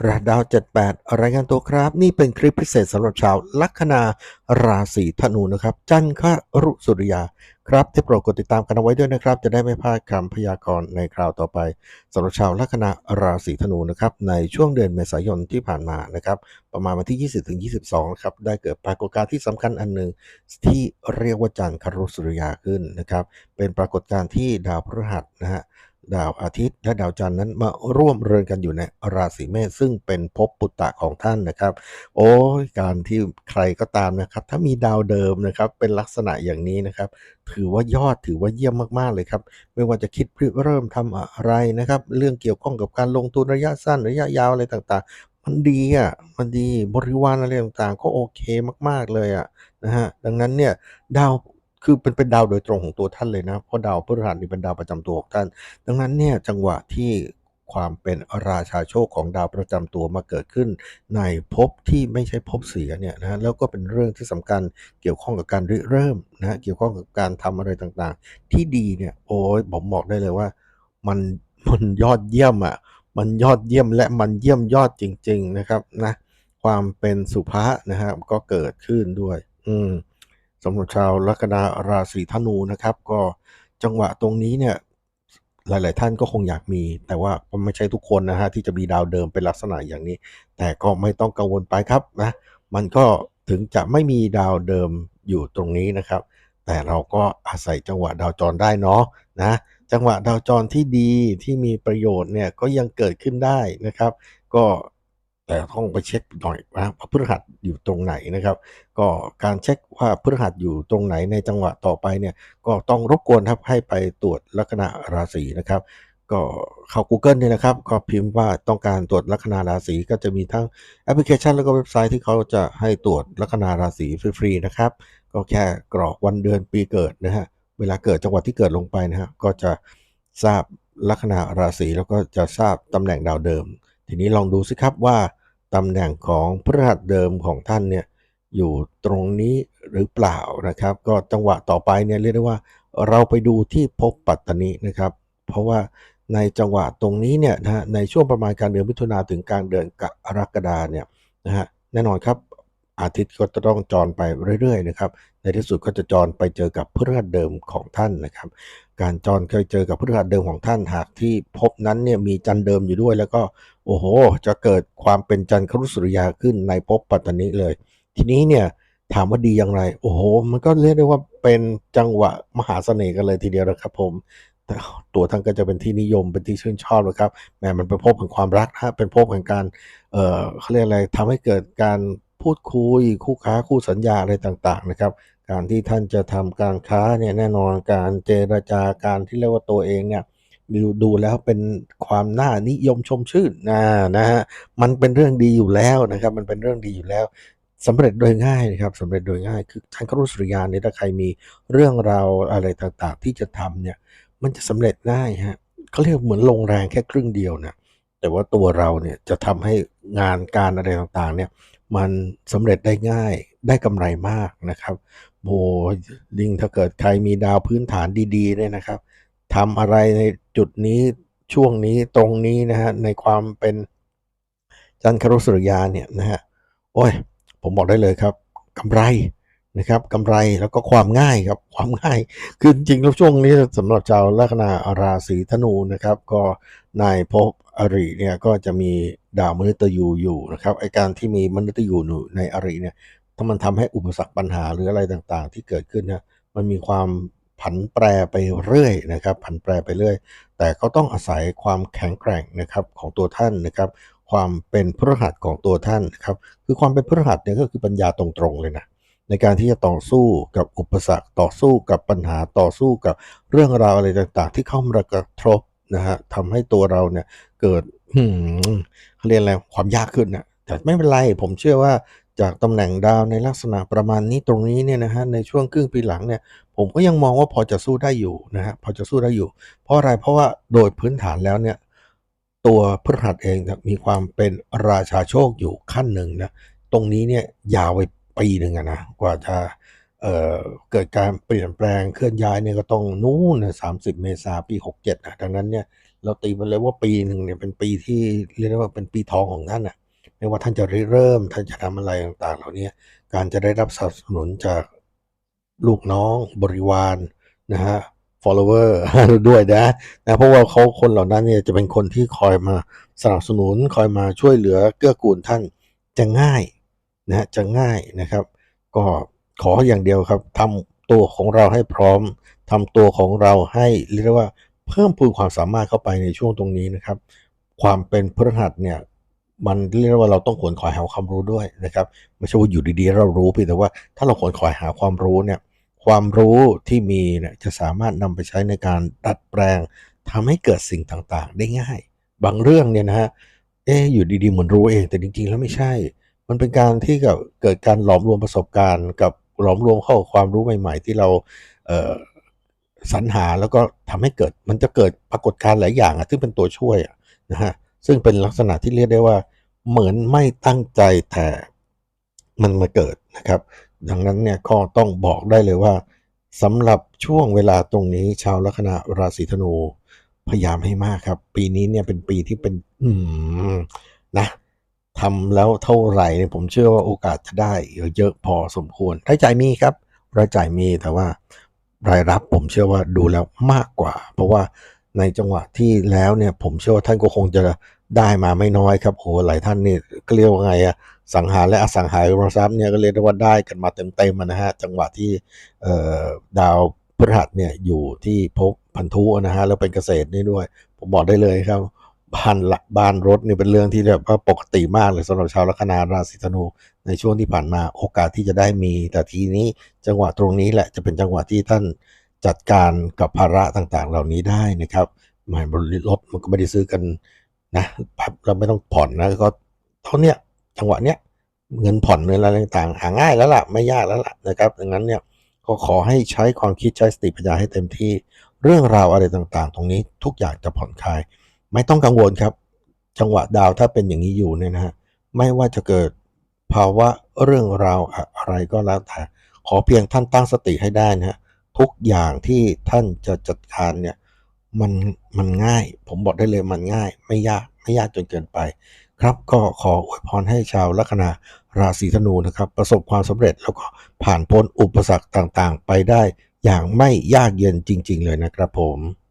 รหัสดาว 78 รายงานตัวครับ นี่เป็นคลิปพิเศษสำหรับชาวลัคนาราศีธนูนะครับ จันทรุสุริยา ครับที่โปรดกดติดตามกันเอาไว้ด้วยนะครับ จะได้ไม่พลาดคำพยากรณ์ในคราวต่อไปสำหรับชาวลัคนาราศีธนูนะครับในช่วงเดือนเมษายนที่ผ่านมานะครับ ประมาณวันที่ 20ถึง22นะครับได้เกิดปรากฏการณ์ที่สำคัญอันหนึ่งที่เรียกว่าจันทรุสุริยาขึ้นนะครับ เป็นปรากฏการณ์ที่ดาวพฤหัสนะฮะ ดาวอาทิตย์และดาวจันทร์นั้นมาร่วมเรือนกันอยู่ในราศีเมษซึ่งเป็นภพปุตตะของท่านนะครับ โอ้ยการที่ใครก็ตามนะครับ ถ้ามีดาวเดิมนะครับ เป็นลักษณะอย่างนี้นะครับ ถือว่ายอดถือว่าเยี่ยมมากๆเลยครับ ไม่ว่าจะคิดเริ่มทำอะไรนะครับ เรื่องเกี่ยวข้องกับการลงทุนระยะสั้นระยะยาวอะไรต่างๆ มันดีอะมันดีบริวารอะไรต่างๆ ก็โอเคมาก ๆเลยอะนะฮะดังนั้นเนี่ยดาว คือเป็นเป็นดาวโดยตรงของตัวท่านเลยนะ เพราะดาวพฤหัสนี่เป็นดาวประจำตัวของท่าน ดังนั้นเนี่ยจังหวะที่ความเป็นราชาโชคของดาวประจำตัวมาเกิดขึ้น ในภพที่ไม่ใช่ภพเสียเนี่ยนะแล้วก็เป็นเรื่องที่สำคัญเกี่ยวข้องกับการริเริ่มนะเกี่ยวข้องกับการทำอะไรต่างๆ ที่ดีเนี่ยโอ้ยผมบอกได้เลยว่า มันมันยอดเยี่ยมอะมันยอดเยี่ยมและมันเยี่ยมยอดจริง ๆนะครับนะความเป็นสุภานะฮะก็เกิดขึ้นด้วย อืม สำหรับชาวลัคนาราศีธนูนะครับ ก็จังหวะตรงนี้เนี่ยหลาย ๆ ท่านก็คงอยากมี แต่ว่าไม่ใช่ทุกคนนะฮะที่จะมีดาวเดิมเป็นลักษณะอย่างนี้ แต่ก็ไม่ต้องกังวลไปครับนะมันก็ถึงจะไม่มีดาวเดิมอยู่ตรงนี้นะครับ แต่เราก็อาศัยจังหวะดาวจรได้เนาะนะจังหวะดาวจรที่ดีที่มีประโยชน์เนี่ยก็ยังเกิดขึ้นได้นะครับ ก็ แต่ต้องไปเช็คหน่อยว่าพฤหัสอยู่ตรงไหนนะครับ ก็การเช็คว่าพฤหัสอยู่ตรงไหนในจังหวะต่อไปเนี่ยก็ต้องรบกวนครับให้ไปตรวจลัคนาราศีนะครับ ก็เข้า Google เนี่ยนะครับ ก็พิมพ์ว่าต้องการตรวจลัคนาราศีก็จะมีทั้งแอปพลิเคชัน แล้วก็เว็บไซต์ที่เขาจะให้ตรวจลัคนาราศีฟรีๆนะครับ ก็แค่กรอกวันเดือนปีเกิดนะฮะเวลาเกิดจังหวัดที่เกิดลงไปนะฮะก็จะทราบลัคนาราศีแล้วก็จะทราบตำแหน่งดาวเดิม ทีนี้ลองดูสิครับว่าตำแหน่งของพฤหัสเดิมของท่านเนี่ยอยู่ตรงนี้หรือเปล่านะครับ ก็จังหวะต่อไปเนี่ยเรียกได้ว่าเราไปดูที่ภพปัตตานีนะครับ เพราะว่าในจังหวะตรงนี้เนี่ยนะฮะในช่วงประมาณกลางเดือนมิถุนาถึงกลางเดือนกรกฎาเนี่ยนะฮะแน่นอนครับอาทิตย์ก็จะต้องจรไปเรื่อยๆนะครับ ในที่สุดก็จะจรไปเจอกับพฤหัสเดิมของท่านนะครับ การจรเคยเจอกับพฤหัสเดิมของท่านหากที่พบนั้นเนี่ยมีจันทร์เดิมอยู่ด้วย แล้วก็ โอ้โห จะเกิดความเป็นจันทรุสุริยาขึ้นในภพปัตตนีเลย ทีนี้เนี่ยถามว่าดีอย่างไร โอ้โห มันก็เรียกได้ว่าเป็นจังหวะมหาเสน่ห์กันเลยทีเดียวนะครับผมตัวท่านก็จะเป็นที่นิยมเป็นที่ชื่นชอบนะครับแหมมันเป็นภพแห่งความรักนะฮะเป็นภพแห่งการเอ่อเขาเรียกอะไรทำให้เกิดการพูดคุยคู่ค้าคู่สัญญาอะไรต่างๆนะครับ การที่ท่านจะทำการค้าเนี่ยแน่นอนการเจรจาการที่เรียกว่าตัวเองเนี่ย ดูดูแล้วเป็นความน่านิยมชมชื่นนะนะฮะมันเป็นเรื่องดีอยู่แล้วนะครับ มันเป็นเรื่องดีอยู่แล้วสำเร็จโดยง่ายนะครับสำเร็จโดยง่าย คือทางครุสุริยานเนี่ยถ้าใครมีเรื่องราวอะไรต่างๆ ที่จะทำเนี่ยมันจะสำเร็จง่ายฮะเขาเรียกเหมือนลงแรงแค่ครึ่งเดียวนะแต่ว่าตัวเราเนี่ยจะทำให้งานการอะไรต่างๆ เนี่ยมันสำเร็จได้ง่ายได้กำไรมากนะครับโบยิ่งถ้าเกิดใครมีดาวพื้นฐานดีๆเนี่ยนะครับ ทำอะไรในจุดนี้ช่วงนี้ตรงนี้นะฮะในความเป็นจันทรุสุริยาเนี่ยนะฮะโอ้ยผมบอกได้เลยครับกำไรนะครับกำไรแล้วก็ความง่ายครับความง่าย คือจริงๆแล้วช่วงนี้สำหรับชาวลัคนาราศีธนูนะครับ ก็ในภพอริเนี่ยก็จะมีดาวมฤตยูอยู่นะครับไอการที่มีมฤตยูอยู่ในอริเนี่ยถ้ามันทำให้อุปสรรคปัญหาหรืออะไรต่างๆ ที่เกิดขึ้นนี่ยมันมีความ ผันแปรไปเรื่อยนะครับ ผันแปรไปเรื่อย แต่ก็ต้องอาศัยความแข็งแกร่งนะครับของตัวท่านนะครับ ความเป็นพฤหัสของตัวท่านนะครับ คือความเป็นพฤหัสเนี่ยก็คือปัญญาตรงๆเลยนะในการที่จะต่อสู้กับอุปสรรคต่อสู้กับปัญหาต่อสู้กับเรื่องราวอะไรต่างๆ ที่เข้ามากระทบนะฮะทำให้ตัวเราเนี่ยเกิดเขาเรียกอะไรความยากขึ้นนะแต่ไม่เป็นไรผมเชื่อว่า จากตำแหน่งดาวในลักษณะประมาณนี้ตรงนี้เนี่ยนะฮะในช่วงครึ่งปีหลังเนี่ยผมก็ยังมองว่าพอจะสู้ได้อยู่นะฮะพอจะสู้ได้อยู่ เพราะอะไรเพราะว่าโดยพื้นฐานแล้วเนี่ยตัวพฤหัสเองมีความเป็นราชาโชคอยู่ขั้นหนึ่งนะตรงนี้เนี่ยยาวไปปีหนึ่งนะกว่าจะเเกิดการเปลี่ยนแปลงเคลื่อนย้ายเนี่ยก็ต้องนู่นนะสามสิบเมษาปี 67นะดังนั้นเนี่ยเราตีมันเลยว่าปีหนึ่งเนี่ยเป็นปีที่เรียกได้ว่าเป็นปีทองของท่านน่ะ ไม่ว่าท่านจะริเริ่มท่านจะทำอะไรต่างๆ เหล่านี้การจะได้รับสนับสนุนจากลูกน้องบริวารนะฮะ follower ด้วยนะนะเพราะว่าเขาคนเหล่านั้นเนี่ยจะเป็นคนที่คอยมาสนับสนุนคอยมาช่วยเหลือเกื้อกูลท่านจะง่ายนะจะง่ายนะครับ ก็ขออย่างเดียวครับทำตัวของเราให้พร้อมทำตัวของเราให้เรียกว่าเพิ่มพูนความสามารถเข้าไปในช่วงตรงนี้นะครับ ความเป็นพฤหัสเนี่ย มันเรียกว่าเราต้องขวนขวายหาความรู้ด้วยนะครับไม่ใช่ว่าอยู่ดีๆ เรารู้เพียงแต่ว่าถ้าเราขวนขวายหาความรู้เนี่ยความรู้ที่มีเนี่ยจะสามารถนำไปใช้ในการดัดแปลงทำให้เกิดสิ่งต่างๆ ได้ง่าย บางเรื่องเนี่ยนะครับเอ๊อยู่ดีๆเหมือนรู้เอง แต่จริงๆแล้วไม่ใช่ มันเป็นการที่กับเกิดการหลอมรวมประสบการณ์ กับหลอมรวมเข้าความรู้ใหม่ ๆ ที่เราเสรรหาแล้วก็ทำให้เกิดมันจะเกิดปรากฏการณ์หลายอย่างอะซึ่งเป็นตัวช่วยอะนะซึ่งเป็นลักษณะที่เรียกได้ว่า เหมือนไม่ตั้งใจแต่มันมาเกิดนะครับ ดังนั้นเนี่ยก็ต้องบอกได้เลยว่าสำหรับช่วงเวลาตรงนี้ชาวลัคนาราศีธนูพยายามให้มากครับ ปีนี้เนี่ยเป็นปีที่เป็น อืนะทำแล้วเท่าไหรเนี่ยผมเชื่อว่าโอกาสจะได้เยอะพอสมควรรายจ่ายมีครับรายจ่ายมีแต่ว่ารายรับผมเชื่อว่าดูแล้วมากกว่า เพราะว่า ในจังหวะที่แล้วเนี่ยผมเชื่อว่าท่านก็คงจะได้มาไม่น้อยครับโอ้หลายท่านนี่เรียกว่าไงอะสังหาและอสังหาริมทรัพย์เนี่ยก็เรียกได้ว่าได้กันมาเต็มๆอะนะจังหวะที่ดาวพฤหัสเนี่ยอยู่ที่ภพพันธุอะนะแล้วเป็นเกษตรนี่ด้วย ผมบอกได้เลยครับบ้านหละบ้านรถนี่เป็นเรื่องที่แบบว่าปกติมากเลยสำหรับชาวลัคนาราศีธนูในช่วงที่ผ่านมาโอกาสที่จะได้มี แต่ทีนี้จังหวะตรงนี้แหละจะเป็นจังหวะที่ท่าน จัดการกับภาระต่างๆ เหล่านี้ได้นะครับหมายบริรถมันก็ไม่ได้ซื้อกันนะพับแล้วไม่ต้องผ่อนนะก็เท่าเนี้ยจังหวะเนี้ยเงินผ่อนเงินอะไรต่างๆ หาง่ายแล้วล่ะไม่ยากแล้วล่ะนะครับดังนั้นเนี่ยก็ขอให้ใช้ความคิดใช้สติปัญญาให้เต็มที่เรื่องราวอะไรต่างๆ ตรงนี้ทุกอย่างจะผ่อนคลาย ไม่ต้องกังวลครับ จังหวะดาวถ้าเป็นอย่างงี้อยู่เนี่ยนะครับไม่ว่าจะเกิดภาวะเรื่องราวอะไรก็แล้วแต่ ขอเพียงท่านตั้งสติให้ได้นะครับ ทุกอย่างที่ท่านจะจัดการเนี่ยมันมันง่าย ผมบอกได้เลยมันง่าย ไม่ยากไม่ยากจนเกินไป ครับก็ขออวยพรให้ชาวลัคนาราศีธนูนะครับ ประสบความสำเร็จแล้วก็ผ่านพ้นอุปสรรคต่างๆ ไปได้อย่างไม่ยากเย็นจริง ๆ เลยนะครับผม